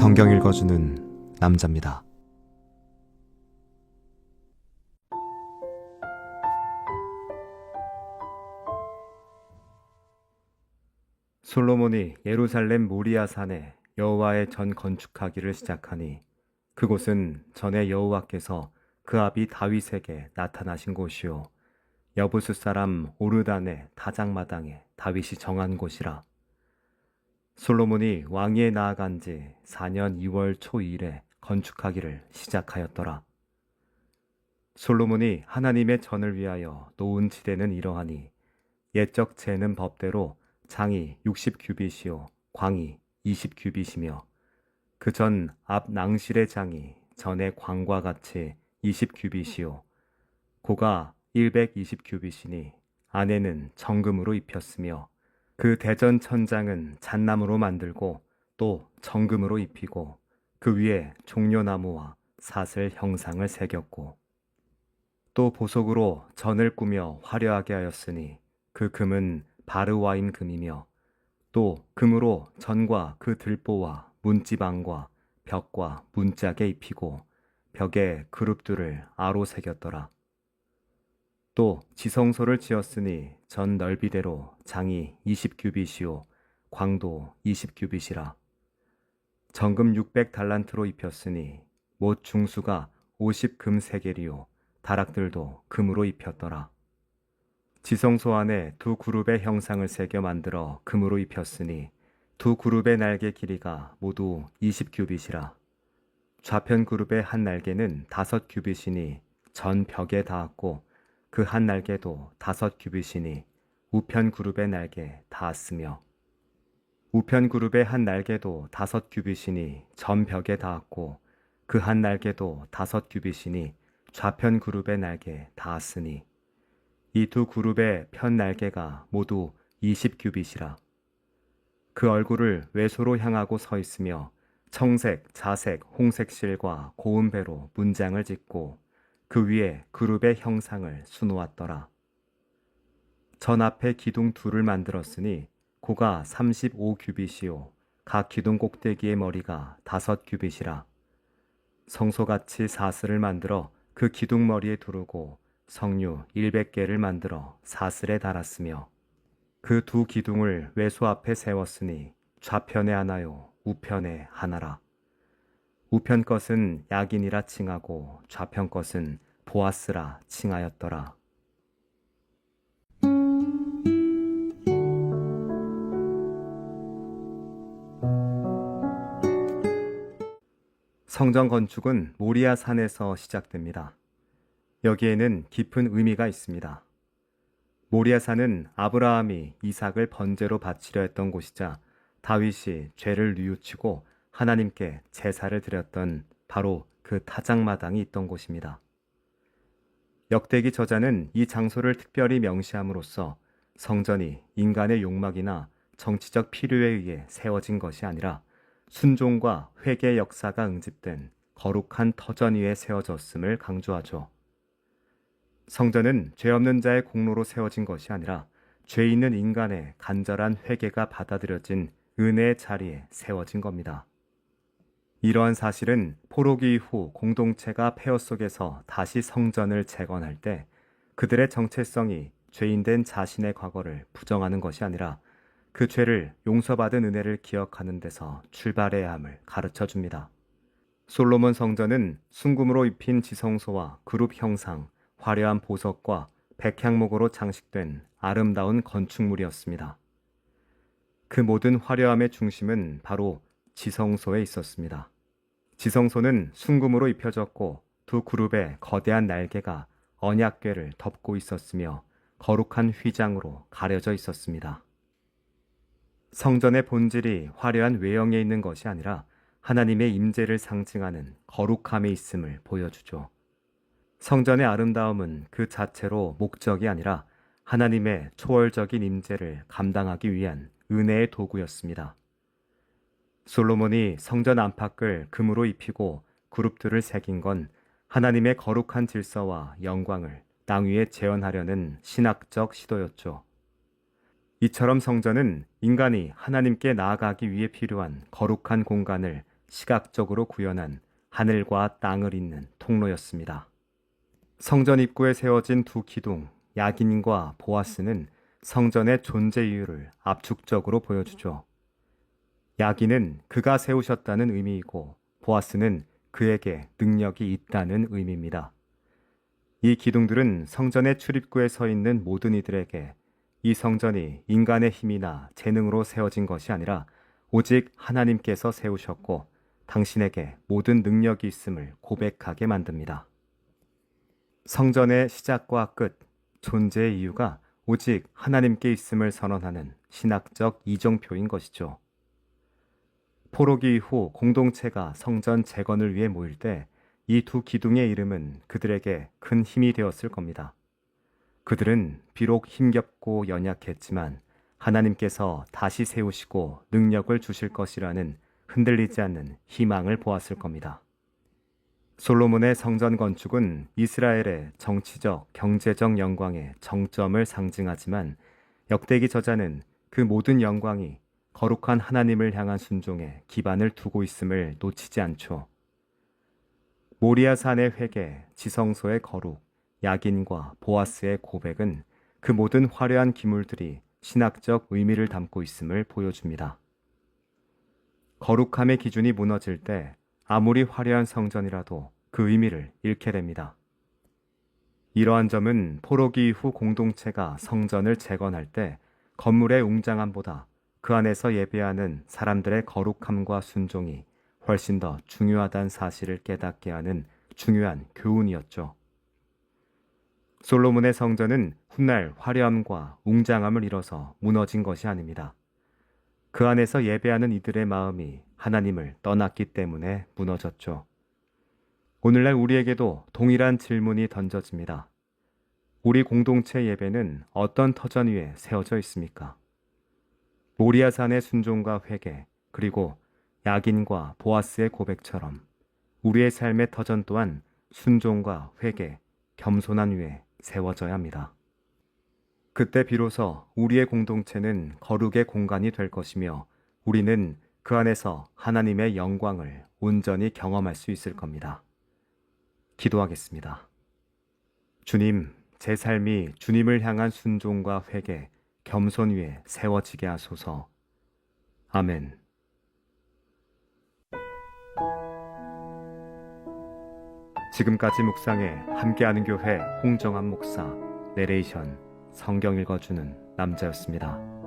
성경 읽어주는 남자입니다. 솔로몬이 예루살렘 모리아 산에 여호와의 전 건축하기를 시작하니 그곳은 전에 여호와께서 그 아비 다윗에게 나타나신 곳이요 여부수 사람 오르단의 다장마당에 다윗이 정한 곳이라 솔로몬이 왕위에 나아간 지 4년 2월 초일에 건축하기를 시작하였더라. 솔로몬이 하나님의 전을 위하여 놓은 지대는 이러하니 옛적 재는 법대로 장이 60규빗이요 광이 20규빗이며 그 전 앞 낭실의 장이 전의 광과 같이 20규빗이요 고가 120규빗이니 안에는 정금으로 입혔으며 그 대전 천장은 잣나무로 만들고 또 정금으로 입히고 그 위에 종려나무와 사슬 형상을 새겼고 또 보석으로 전을 꾸며 화려하게 하였으니 그 금은 바르와인 금이며 또 금으로 전과 그 들보와 문지방과 벽과 문짝에 입히고 벽에 그룹들을 아로 새겼더라. 또 지성소를 지었으니 전 넓이대로 장이 20규빗이요 광도 20규빗이라. 정금 600 달란트로 입혔으니 못 중수가 50금 세겔이요 다락들도 금으로 입혔더라. 지성소 안에 두 그룹의 형상을 새겨 만들어 금으로 입혔으니 두 그룹의 날개 길이가 모두 20규빗이라. 좌편 그룹의 한 날개는 다섯 규빗이니 전 벽에 닿았고 그 한 날개도 다섯 규빗이니 우편 그룹의 날개 닿았으며 우편 그룹의 한 날개도 다섯 규빗이니 전 벽에 닿았고 그 한 날개도 다섯 규빗이니 좌편 그룹의 날개 닿았으니 이 두 그룹의 편 날개가 모두 20규빗이라. 그 얼굴을 외소로 향하고 서 있으며 청색, 자색, 홍색 실과 고운 배로 문장을 짓고 그 위에 그룹의 형상을 수놓았더라. 전 앞에 기둥 둘을 만들었으니 고가 35 규빗이요. 각 기둥 꼭대기의 머리가 다섯 규빗이라. 성소같이 사슬을 만들어 그 기둥 머리에 두르고 성류 100개를 만들어 사슬에 달았으며 그 두 기둥을 외소 앞에 세웠으니 좌편에 하나요 우편에 하나라 우편 것은 야긴이라 칭하고 좌편 것은 보아스라 칭하였더라. 성전 건축은 모리아 산에서 시작됩니다. 여기에는 깊은 의미가 있습니다. 모리아 산은 아브라함이 이삭을 번제로 바치려 했던 곳이자 다윗이 죄를 뉘우치고 하나님께 제사를 드렸던 바로 그 타작마당이 있던 곳입니다. 역대기 저자는 이 장소를 특별히 명시함으로써 성전이 인간의 욕망이나 정치적 필요에 의해 세워진 것이 아니라 순종과 회개 역사가 응집된 거룩한 터전 위에 세워졌음을 강조하죠. 성전은 죄 없는 자의 공로로 세워진 것이 아니라 죄 있는 인간의 간절한 회개가 받아들여진 은혜의 자리에 세워진 겁니다. 이러한 사실은 포로기 이후 공동체가 폐허 속에서 다시 성전을 재건할 때 그들의 정체성이 죄인된 자신의 과거를 부정하는 것이 아니라 그 죄를 용서받은 은혜를 기억하는 데서 출발해야 함을 가르쳐 줍니다. 솔로몬 성전은 순금으로 입힌 지성소와 그룹 형상, 화려한 보석과 백향목으로 장식된 아름다운 건축물이었습니다. 그 모든 화려함의 중심은 바로 지성소에 있었습니다. 지성소는 순금으로 입혀졌고 두 그룹의 거대한 날개가 언약궤를 덮고 있었으며 거룩한 휘장으로 가려져 있었습니다. 성전의 본질이 화려한 외형에 있는 것이 아니라 하나님의 임재를 상징하는 거룩함에 있음을 보여주죠. 성전의 아름다움은 그 자체로 목적이 아니라 하나님의 초월적인 임재를 감당하기 위한 은혜의 도구였습니다. 솔로몬이 성전 안팎을 금으로 입히고 그룹들을 새긴 건 하나님의 거룩한 질서와 영광을 땅 위에 재현하려는 신학적 시도였죠. 이처럼 성전은 인간이 하나님께 나아가기 위해 필요한 거룩한 공간을 시각적으로 구현한 하늘과 땅을 잇는 통로였습니다. 성전 입구에 세워진 두 기둥, 야긴과 보아스는 성전의 존재 이유를 압축적으로 보여주죠. 야긴은 그가 세우셨다는 의미이고 보아스는 그에게 능력이 있다는 의미입니다. 이 기둥들은 성전의 출입구에 서 있는 모든 이들에게 이 성전이 인간의 힘이나 재능으로 세워진 것이 아니라 오직 하나님께서 세우셨고 당신에게 모든 능력이 있음을 고백하게 만듭니다. 성전의 시작과 끝, 존재의 이유가 오직 하나님께 있음을 선언하는 신학적 이정표인 것이죠. 포로기 이후 공동체가 성전 재건을 위해 모일 때 이 두 기둥의 이름은 그들에게 큰 힘이 되었을 겁니다. 그들은 비록 힘겹고 연약했지만 하나님께서 다시 세우시고 능력을 주실 것이라는 흔들리지 않는 희망을 보았을 겁니다. 솔로몬의 성전 건축은 이스라엘의 정치적, 경제적 영광의 정점을 상징하지만 역대기 저자는 그 모든 영광이 거룩한 하나님을 향한 순종에 기반을 두고 있음을 놓치지 않죠. 모리아 산의 회개, 지성소의 거룩, 야긴과 보아스의 고백은 그 모든 화려한 기물들이 신학적 의미를 담고 있음을 보여줍니다. 거룩함의 기준이 무너질 때 아무리 화려한 성전이라도 그 의미를 잃게 됩니다. 이러한 점은 포로기 이후 공동체가 성전을 재건할 때 건물의 웅장함보다 그 안에서 예배하는 사람들의 거룩함과 순종이 훨씬 더 중요하다는 사실을 깨닫게 하는 중요한 교훈이었죠. 솔로몬의 성전은 훗날 화려함과 웅장함을 잃어서 무너진 것이 아닙니다. 그 안에서 예배하는 이들의 마음이 하나님을 떠났기 때문에 무너졌죠. 오늘날 우리에게도 동일한 질문이 던져집니다. 우리 공동체 예배는 어떤 터전 위에 세워져 있습니까? 모리아산의 순종과 회개, 그리고 야긴과 보아스의 고백처럼 우리의 삶의 터전 또한 순종과 회개, 겸손한 위에 세워져야 합니다. 그때 비로소 우리의 공동체는 거룩의 공간이 될 것이며 우리는 그 안에서 하나님의 영광을 온전히 경험할 수 있을 겁니다. 기도하겠습니다. 주님, 제 삶이 주님을 향한 순종과 회개, 겸손 위에 세워지게 하소서. 아멘. 지금까지 묵상에 함께하는 교회 홍정한 목사, 내레이션, 성경 읽어주는 남자였습니다.